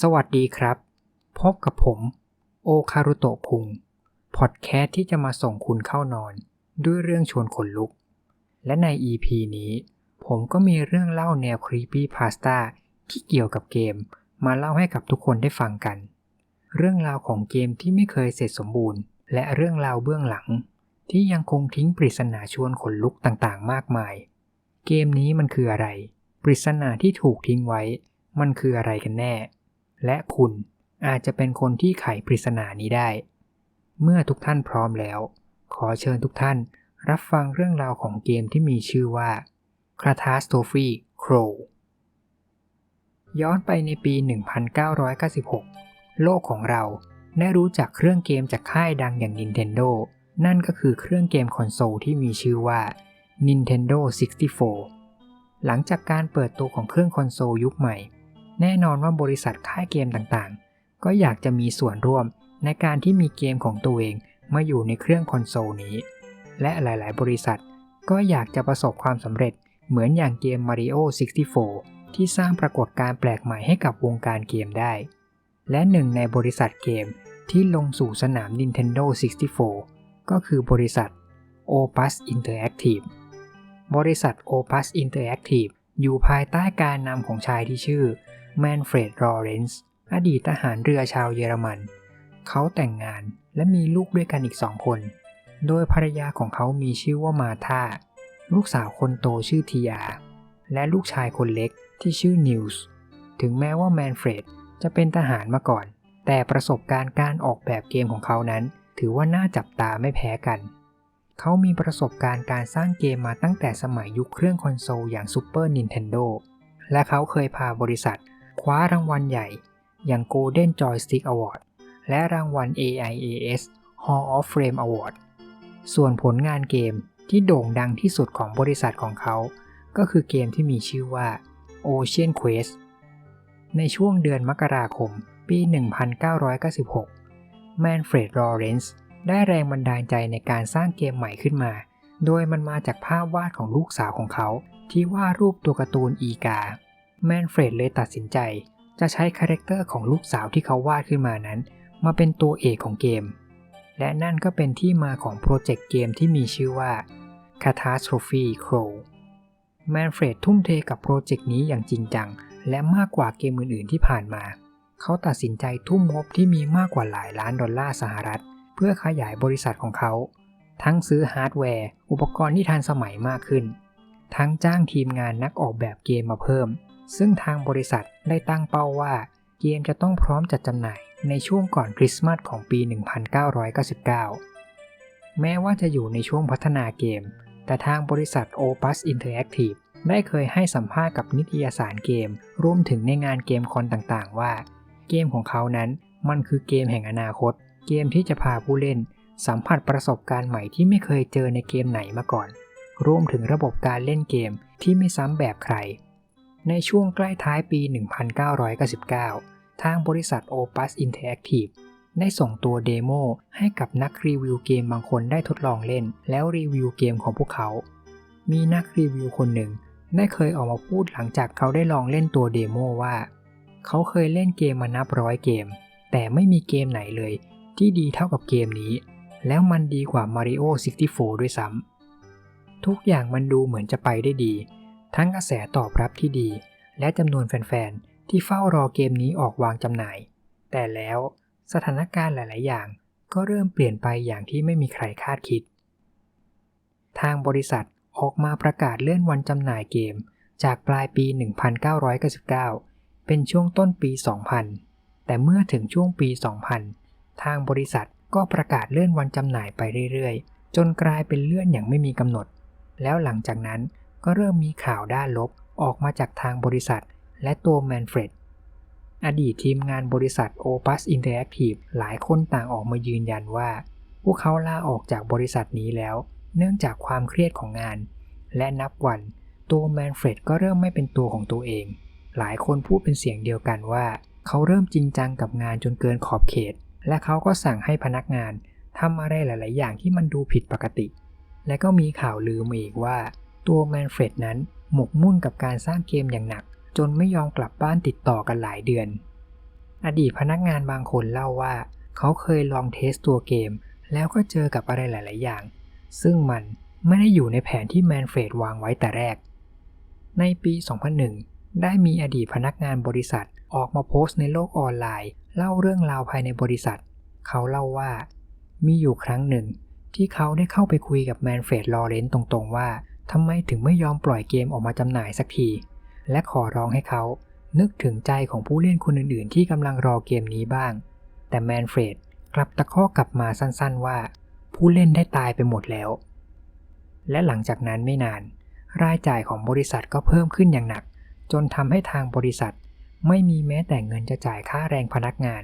สวัสดีครับ พบกับผม โอคารุโตะคุงพอดแคสต์ที่จะมาส่งคุณเข้านอน ด้วยเรื่องชวนขนลุก และใน EP นี้ ผมก็มีเรื่องเล่าแนวครีปปี้พาสต้าที่เกี่ยวกับเกม มาเล่าให้กับทุกคนได้ฟังกัน เรื่องราวของเกมที่ไม่เคยเสร็จสมบูรณ์ และเรื่องราวเบื้องหลัง ที่ยังคงทิ้งปริศนาชวนขนลุกต่างๆ มากมาย เกมนี้มันคืออะไร ปริศนาที่ถูกทิ้งไว้ มันคืออะไรกันแน่ และคุณอาจจะเป็นคนที่ไขปริศนานี้ได้ เมื่อทุกท่านพร้อมแล้ว ขอเชิญทุกท่านรับฟังเรื่องราวของเกมที่มีชื่อว่า Catastrophe Crow ย้อนไปในปี 1996 โลกของเราได้รู้จักเครื่องเกมจากค่ายดังอย่าง Nintendo นั่นก็คือเครื่องเกมคอนโซลที่มีชื่อว่า Nintendo 64 หลังจากการเปิดตัวของเครื่องคอนโซลยุคใหม่ แน่นอนว่าบริษัทค่ายเกมต่างๆ ก็อยากจะมีส่วนร่วมในการที่มีเกมของตัวเองมาอยู่ในเครื่องคอนโซลนี้ และหลายๆ บริษัทก็อยากจะประสบความสำเร็จเหมือนอย่างเกม Mario 64 ที่สร้างปรากฏการ์แปลกใหม่ให้กับวงการเกมได้ และหนึ่งในบริษัทเกมที่ลงสู่สนาม Nintendo 64 ก็คือบริษัท Opus Interactive บริษัท Opus Interactive อยู่ภายใต้การนำของชายที่ชื่อ แมนเฟรด ลอเรนซ์ อดีตทหารเรือชาวเยอรมัน เขาแต่งงานและมีลูกด้วยกันอีกสองคน โดยภรรยาของเขามีชื่อว่ามาธาลูกสาวคนโตชื่อทียา และลูกชายคนเล็กที่ชื่อนิวส์ ถึงแม้ว่าแมนเฟรดจะเป็นทหารมาก่อน แต่ประสบการณ์การออกแบบเกมของเขานั้น ถือว่าน่าจับตาไม่แพ้กัน เขามีประสบการณ์การสร้างเกมมาตั้งแต่สมัยยุคเครื่องคอนโซลอย่าง Super Nintendo และเขาเคยพาบริษัท คว้ารางวัลใหญ่อย่าง Golden Joystick Award และรางวัล AIAS Hall of Fame Award ส่วนผลงานเกมที่โด่งดังที่สุดของบริษัทของเขา ก็คือเกมที่มีชื่อว่า Ocean Quest ในช่วงเดือนมกราคม ปี 1996 แมนเฟรดลอเรนซ์ได้แรงบันดาลใจในการสร้างเกมใหม่ขึ้นมา โดยมันมาจากภาพวาดของลูกสาวของเขา ที่วาดรูปตัวการ์ตูนอีกา แมนเฟรดเลยตัดสินใจ จะใช้คาแรคเตอร์ของลูกสาวที่เขาวาดขึ้นมานั้น มาเป็นตัวเอกของเกม และนั่นก็เป็นที่มาของโปรเจกต์เกมที่มีชื่อว่า Catastrophe Crow แมนเฟรดทุ่มเทกับโปรเจกต์นี้อย่างจริงจัง และมากกว่าเกมอื่น ๆ ที่ผ่านมา เขาตัดสินใจทุ่มงบที่มีมากกว่าหลายล้านดอลลาร์สหรัฐ เพื่อขยายบริษัทของเขา ทั้งซื้อฮาร์ดแวร์ อุปกรณ์ที่ทันสมัยมากขึ้น ทั้งจ้างทีมงานนักออกแบบเกมมาเพิ่ม ซึ่งทางบริษัทได้ตั้งเป้าว่าเกมจะต้องพร้อมจัดจำหน่ายในช่วงก่อนคริสต์มาสของปี 1999 แม้ว่าจะอยู่ในช่วงพัฒนาเกม แต่ทางบริษัท Opus Interactive ได้เคยให้สัมภาษณ์กับนิตยสารเกม รวมถึงในงานเกมคอนต่างๆ ว่า เกมของเขานั้นมันคือเกมแห่งอนาคต เกมที่จะพาผู้เล่น สัมผัสประสบการณ์ใหม่ที่ไม่เคยเจอในเกมไหนมาก่อน รวมถึงระบบการเล่นเกมที่ไม่ซ้ำแบบใคร ในช่วงใกล้ท้ายปี 1999 ทางบริษัท Opus Interactive ได้ส่งตัวเดโมให้กับนักรีวิวเกมบางคนได้ทดลองเล่น แล้วรีวิวเกมของพวกเขา มีนักรีวิวคนหนึ่ง ได้เคยออกมาพูดหลังจากเขาได้ลองเล่นตัวเดโมว่า เขาเคยเล่นเกมมานับร้อยเกม แต่ไม่มีเกมไหนเลย ที่ดีเท่ากับเกมนี้ แล้วมันดีกว่า Mario 64 ด้วยซ้ำทุกอย่างมันดูเหมือนจะไปได้ดี ทั้งกระแสตอบรับที่ดี และจำนวนแฟนๆ ที่เฝ้ารอเกมนี้ออกวางจำหน่าย แต่แล้วสถานการณ์หลาย ๆ อย่างก็เริ่มเปลี่ยนไปอย่างที่ไม่มีใครคาดคิด ทางบริษัทออกมาประกาศเลื่อนวันจำหน่ายเกม จากปลายปี 1999 เป็นช่วงต้นปี 2000 แต่เมื่อถึงช่วงปี 2000 ทางบริษัทก็ประกาศเลื่อนวันจำหน่ายไปเรื่อย ๆ จนกลายเป็นเลื่อนอย่างไม่มีกำหนด แล้วหลังจากนั้น ก็เริ่มมีข่าวด้านลบออกมาจากทางบริษัท และตัวแมนเฟรดอดีตทีมงานบริษัท Opus Interactive หลายคนต่างออกมายืนยันว่า พวกเขาลาออกจากบริษัทนี้แล้ว เนื่องจากความเครียดของงาน และนับวันตัวแมนเฟรดก็เริ่มไม่เป็นตัวของตัวเอง หลายคนพูดเป็นเสียงเดียวกันว่า เขาเริ่มจริงจังกับงานจนเกินขอบเขต และเขาก็สั่งให้พนักงานทำอะไรหลาย ๆ อย่างที่มันดูผิดปกติ และก็มีข่าวลือมาอีกว่า ตัวแมนเฟรดนั้นหมกมุ่นกับการสร้างเกมอย่างหนัก จนไม่ยอมกลับบ้านติดต่อกันหลายเดือน อดีตพนักงานบางคนเล่าว่า เขาเคยลองเทสตัวเกม แล้วก็เจอกับอะไรหลาย ๆ อย่าง ซึ่งมันไม่ได้อยู่ในแผนที่แมนเฟรดวางไว้แต่แรก ในปี 2001 ได้มีอดีตพนักงานบริษัทออกมาโพสต์ในโลกออนไลน์ เล่าเรื่องราวภายในบริษัท เขาเล่าว่า มีอยู่ครั้งหนึ่ง ที่เขาได้เข้าไปคุยกับแมนเฟรดลอเรนต์ตรงๆว่า ทำไมถึงไม่ยอมปล่อยเกมออกมาจำหน่ายสักที และขอร้องให้เขา นึกถึงใจของผู้เล่นคนอื่นๆ ที่กำลังรอเกมนี้บ้าง แต่แมนเฟรดกลับตะคอกกลับมาสั้นๆว่า ผู้เล่นได้ตายไปหมดแล้ว และหลังจากนั้นไม่นาน รายจ่ายของบริษัทก็เพิ่มขึ้นอย่างหนัก จนทำให้ทางบริษัท ไม่มีแม้แต่เงินจะจ่ายค่าแรงพนักงาน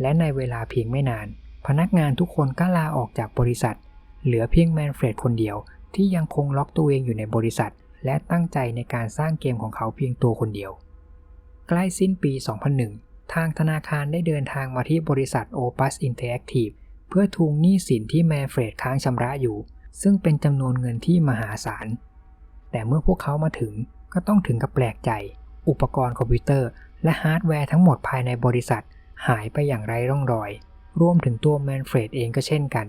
และในเวลาเพียงไม่นาน พนักงานทุกคนก็ลาออกจากบริษัท เหลือเพียงแมนเฟรดคนเดียว ที่ยังคงล็อกตัวเองอยู่ในบริษัท และตั้งใจในการสร้างเกมของเขาเพียงตัวคนเดียว ใกล้สิ้นปี 2001 ทางธนาคารได้เดินทางมาที่บริษัท Opus Interactive เพื่อทวงหนี้สินที่แมนเฟรดค้างชำระอยู่ ซึ่งเป็นจำนวนเงินที่มหาศาล แต่เมื่อพวกเขามาถึงก็ต้องถึงกับแปลกใจ อุปกรณ์คอมพิวเตอร์ และฮาร์ดแวร์ทั้งหมดภายในบริษัท หายไปอย่างไร้ร่องรอย รวมถึงตัวแมนเฟรดเองก็เช่นกัน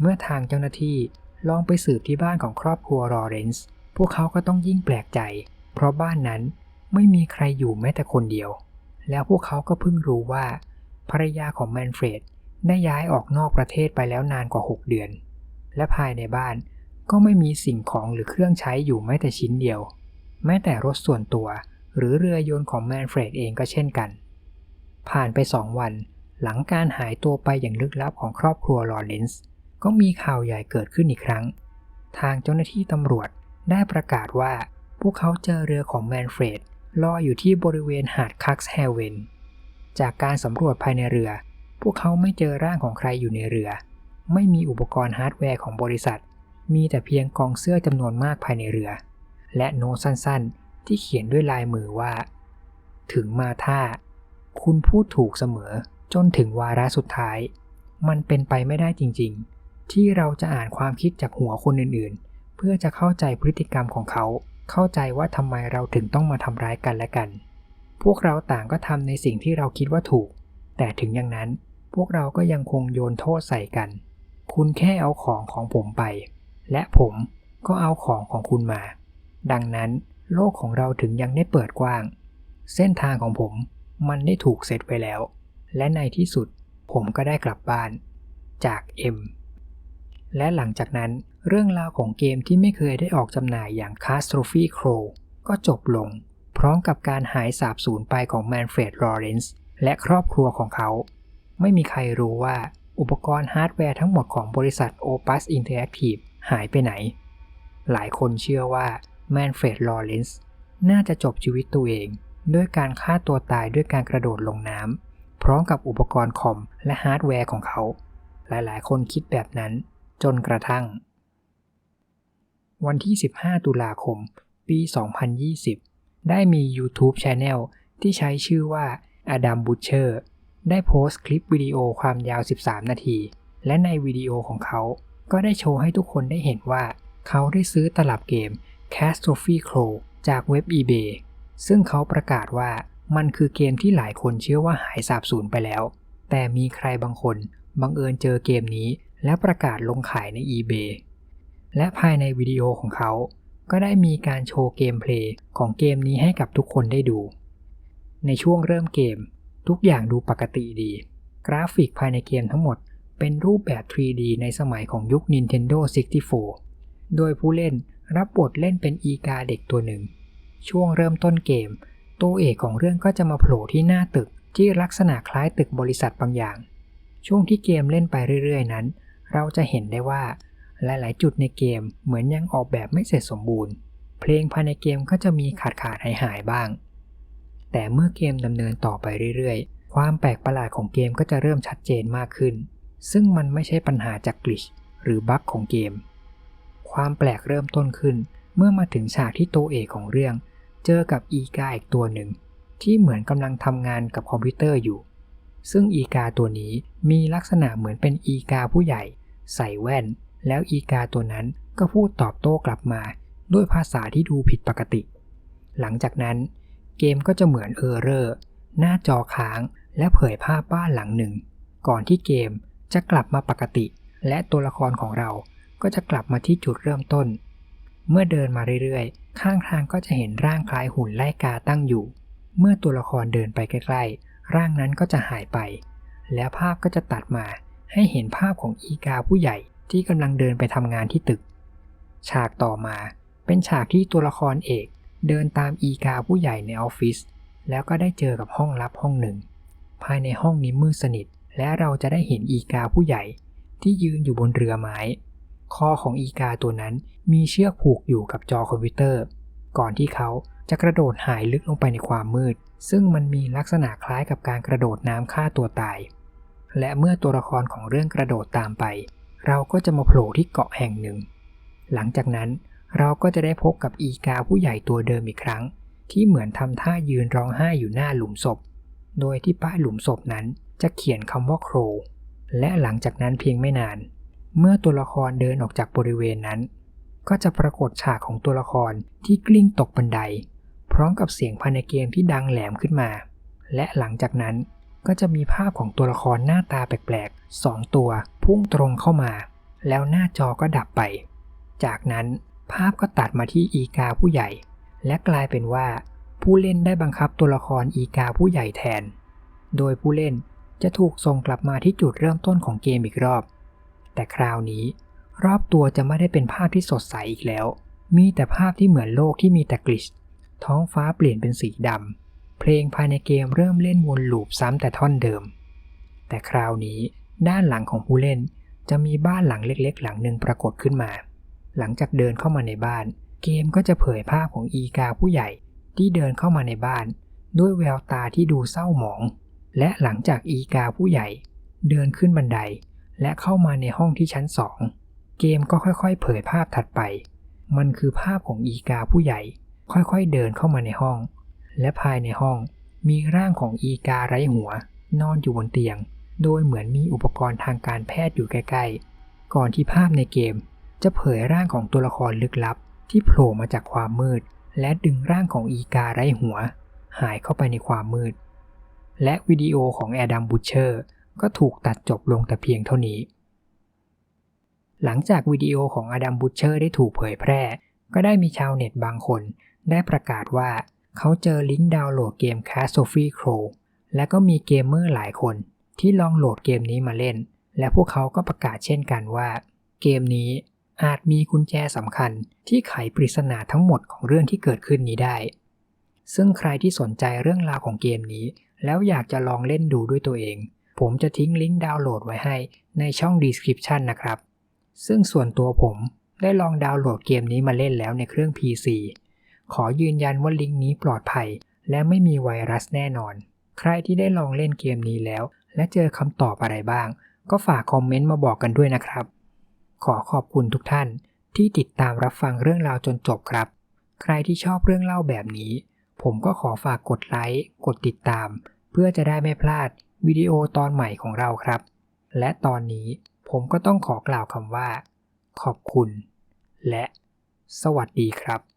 เมื่อทางเจ้าหน้าที่ ลองไปสืบที่บ้านของครอบครัวลอเรนซ์ พวกเขาก็ต้องยิ่งแปลกใจ เพราะบ้านนั้นไม่มีใครอยู่แม้แต่คนเดียว แล้วพวกเขาก็เพิ่งรู้ว่า ภรรยาของแมนเฟรดได้ย้ายออกนอกประเทศไปแล้วนานกว่า 6 เดือน และภายในบ้านก็ไม่มีสิ่งของหรือเครื่องใช้อยู่แม้แต่ชิ้นเดียว แม้แต่รถส่วนตัว หรือเรือยนต์ของแมนเฟรดเองก็เช่นกัน ผ่านไปสองวัน หลังการหายตัวไปอย่างลึกลับของครอบครัวลอเรนซ์ ก็มีข่าวใหญ่เกิดขึ้นอีกครั้ง ทางเจ้าหน้าที่ตำรวจได้ประกาศว่า พวกเขาเจอเรือของแมนเฟรดลอยอยู่ที่บริเวณหาดคักส์แฮเวนจากการสำรวจภายในเรือ พวกเขาไม่เจอร่างของใครอยู่ในเรือ ไม่มีอุปกรณ์ฮาร์ดแวร์ของบริษัท มีแต่เพียงกองเสื้อจำนวนมากภายในเรือ และโน้ตสั้นๆ ที่เขียนด้วยลายมือว่า ถึงมาท่า คุณพูดถูกเสมอจนถึงวาระสุดท้าย มันเป็นไปไม่ได้จริงๆ ที่เราจะอ่านความคิดจากหัวคนอื่นๆ เพื่อจะเข้าใจพฤติกรรมของเขา เข้าใจว่าทำไมเราถึงต้องมาทำร้ายกันและกัน พวกเราต่างก็ทำในสิ่งที่เราคิดว่าถูก แต่ถึงอย่างนั้น พวกเราก็ยังคงโยนโทษใส่กัน คุณแค่เอาของของผมไป และผมก็เอาของของคุณมา ดังนั้นโลกของเราถึงยังได้เปิดกว้าง เส้นทางของผมมันได้ถูกเซตไว้แล้ว และในที่สุดผมก็ได้กลับบ้าน จากเอ็ม และหลังจากนั้นเรื่องราวของเกมที่ไม่เคยได้ออกจำหน่ายอย่าง Catastrophe Crow ก็จบลง พร้อมกับการหายสาบสูญไปของแมนเฟรดลอเรนซ์และครอบครัวของเขา ไม่มีใครรู้ว่าอุปกรณ์ฮาร์ดแวร์ทั้งหมดของบริษัท Opus Interactive หายไปไหน หลายคนเชื่อว่าแมนเฟรดลอเรนซ์น่าจะจบชีวิตตัวเอง ด้วยการฆ่าตัวตายด้วยการกระโดดลงน้ำพร้อมกับอุปกรณ์คอมและฮาร์ดแวร์ของเขา หลายๆ คนคิดแบบนั้น จนกระทั่ง วันที่ 15 ตุลาคม ปี 2020 ได้มี YouTube Channel ที่ใช้ชื่อว่า Adam Butcher ได้โพสต์คลิปวิดีโอความยาว 13 นาที และในวิดีโอของเขา ก็ได้โชว์ให้ทุกคนได้เห็นว่า เขาได้ซื้อตลับเกม Catastrophe Crow จากเว็บ eBay ซึ่งเขาประกาศว่ามันคือเกมที่หลายคนเชื่อว่าหายสาบสูญไปแล้ว แต่มีใครบางคนบังเอิญเจอเกมนี้ และประกาศลงขายใน eBay และภายในวิดีโอของเขา ก็ได้มีการโชว์เกมเพลย์ของเกมนี้ให้กับทุกคนได้ดู ในช่วงเริ่มเกม ทุกอย่างดูปกติดี กราฟิกภายในเกมทั้งหมดเป็นรูปแบบ 3D ในสมัยของยุค Nintendo 64 โดยผู้เล่นรับบทเล่นเป็นอีกาเด็กตัวหนึ่ง ช่วงเริ่มต้นเกม ตัวเอกของเรื่องก็จะมาโผล่ที่หน้าตึกที่ลักษณะคล้ายตึกบริษัทบางอย่าง ช่วงที่เกมเล่นไปเรื่อยๆ นั้น เราจะเห็นได้ว่าหลาย ๆ จุดในเกมเหมือนยังออกแบบไม่เสร็จสมบูรณ์ เพลงภายในเกมก็จะมีขาดขาดหายหายบ้าง แต่เมื่อเกมดำเนินต่อไปเรื่อย ๆ ความแปลกประหลาดของเกมก็จะเริ่มชัดเจนมากขึ้น ซึ่งมันไม่ใช่ปัญหาจากกลิชหรือบั๊กของเกม ความแปลกเริ่มต้นขึ้น เมื่อมาถึงฉากที่ตัวเอกของเรื่อง เจอกับอีกาอีกตัวหนึ่ง ที่เหมือนกำลังทำงานกับคอมพิวเตอร์อยู่ ซึ่งอีกาตัวนี้มีลักษณะเหมือนเป็นอีกาผู้ใหญ่ ใส่แว่น แล้วอีกาตัวนั้นก็พูดตอบโต้กลับมา ด้วยภาษาที่ดูผิดปกติ หลังจากนั้น เกมก็จะเหมือนเออร์เรอร์หน้าจอค้างและเผยภาพบ้านหลังหนึ่ง ก่อนที่เกมจะกลับมาปกติ และตัวละครของเราก็จะกลับมาที่จุดเริ่มต้น เมื่อเดินมาเรื่อยๆ ข้างทางก็จะเห็นร่างคล้ายหุ่นไล่กาตั้งอยู่ เมื่อตัวละครเดินไปใกล้ๆ ร่างนั้นก็จะหายไป แล้วภาพก็จะตัดมาให้เห็นภาพของอีกาผู้ใหญ่ที่กำลังเดินไปทำงานที่ตึก ฉากต่อมาเป็นฉากที่ตัวละครเอกเดินตามอีกาผู้ใหญ่ในออฟฟิศแล้วก็ได้เจอกับห้องลับห้องหนึ่ง ภายในห้องนี้มืดสนิท และเราจะได้เห็นอีกาผู้ใหญ่ที่ยืนอยู่บนเรือไม้ คอของอีกาตัวนั้นมีเชือกผูกอยู่กับจอคอมพิวเตอร์ ก่อนที่เขา จะกระโดดหายลึกลงไปในความมืด ซึ่งมันมีลักษณะคล้ายกับการกระโดดน้ำฆ่าตัวตาย และเมื่อตัวละครของเรื่องกระโดดตามไป เราก็จะมาโผล่ที่เกาะแห่งหนึ่ง หลังจากนั้นเราก็จะได้พบกับอีกาผู้ใหญ่ตัวเดิมอีกครั้ง ที่เหมือนทำท่ายืนร้องไห้อยู่หน้าหลุมศพ โดยที่ป้ายหลุมศพนั้นจะเขียนคำว่าโครและหลังจากนั้นเพียงไม่นาน เมื่อตัวละครเดินออกจากบริเวณนั้น ก็จะปรากฏฉากของตัวละครที่กลิ้งตกบันได พร้อมกับเสียงภายในเกมที่ดังแหลมขึ้นมา และหลังจากนั้นก็จะมีภาพของตัวละครหน้าตาแปลกๆสองตัวพุ่งตรงเข้ามา แล้วหน้าจอก็ดับไป จากนั้นภาพก็ตัดมาที่อีกาผู้ใหญ่ และกลายเป็นว่า ผู้เล่นได้บังคับตัวละครอีกาผู้ใหญ่แทน โดยผู้เล่นจะถูกส่งกลับมาที่จุดเริ่มต้นของเกมอีกรอบ แต่คราวนี้ รอบตัวจะไม่ได้เป็นภาพที่สดใสอีกแล้ว มีแต่ภาพที่เหมือนโลกที่มีแต่กลิช ท้องฟ้าเปลี่ยนเป็นสีดำ เพลงภายในเกมเริ่มเล่นวนลูปซ้ำแต่ท่อนเดิม แต่คราวนี้ด้านหลังของผู้เล่นจะมีบ้านหลังเล็กๆ หลังหนึ่งปรากฏขึ้นมา หลังจากเดินเข้ามาในบ้าน เกมก็จะเผยภาพของอีกาผู้ใหญ่ที่เดินเข้ามาในบ้าน ด้วยแววตาที่ดูเศร้าหมอง และหลังจากอีกาผู้ใหญ่ เดินขึ้นบันได และเข้ามาในห้องที่ชั้นสองเกมก็ค่อยๆ เผยภาพถัดไป มันคือภาพของอีกาผู้ใหญ่ ค่อยๆเดินเข้ามาในห้อง และภายในห้องมีร่างของอีกาไร้หัว นอนอยู่บนเตียง โดยเหมือนมีอุปกรณ์ทางการแพทย์อยู่ใกล้ๆ ก่อนที่ภาพในเกม จะเผยร่างของตัวละครลึกลับ ที่โผล่มาจากความมืด และดึงร่างของอีกาไร้หัว หายเข้าไปในความมืด และวิดีโอของแอดัมบูเชอร์ก็ถูกตัดจบลงแต่เพียงเท่านี้ หลังจากวิดีโอของอดัมบูเชอร์ได้ถูกเผยแพร่ ก็ได้มีชาวเน็ตบางคน ได้ประกาศว่าเขาเจอลิงก์ดาวน์โหลดเกม Castle Crow และก็มีเกมเมอร์หลายคนที่ลองโหลดเกมนี้มาเล่น และพวกเขาก็ประกาศเช่นกันว่า เกมนี้อาจมีกุญแจสำคัญที่ไขปริศนาทั้งหมดของเรื่องที่เกิดขึ้นนี้ได้ ซึ่งใครที่สนใจเรื่องราวของเกมนี้ แล้วอยากจะลองเล่นดูด้วยตัวเอง ผมจะทิ้งลิงก์ดาวน์โหลดไว้ให้ในช่อง description นะครับ ซึ่งส่วนตัวผมได้ลองดาวน์โหลดเกมนี้มาเล่นแล้วในเครื่อง PC ขอยืนยันว่าลิงก์นี้ปลอดภัย และไม่มีไวรัสแน่นอน ใครที่ได้ลองเล่นเกมนี้แล้ว และเจอคำตอบอะไรบ้าง ก็ฝากคอมเมนต์มาบอกกันด้วยนะครับ ขอขอบคุณทุกท่าน ที่ติดตามรับฟังเรื่องราวจนจบครับ ใครที่ชอบเรื่องเล่าแบบนี้ ผมก็ขอฝากกดไลค์กดติดตาม เพื่อจะได้ไม่พลาดวิดีโอตอนใหม่ของเราครับ และตอนนี้ผมก็ต้องขอกล่าวคำว่า ขอบคุณ และ สวัสดีครับ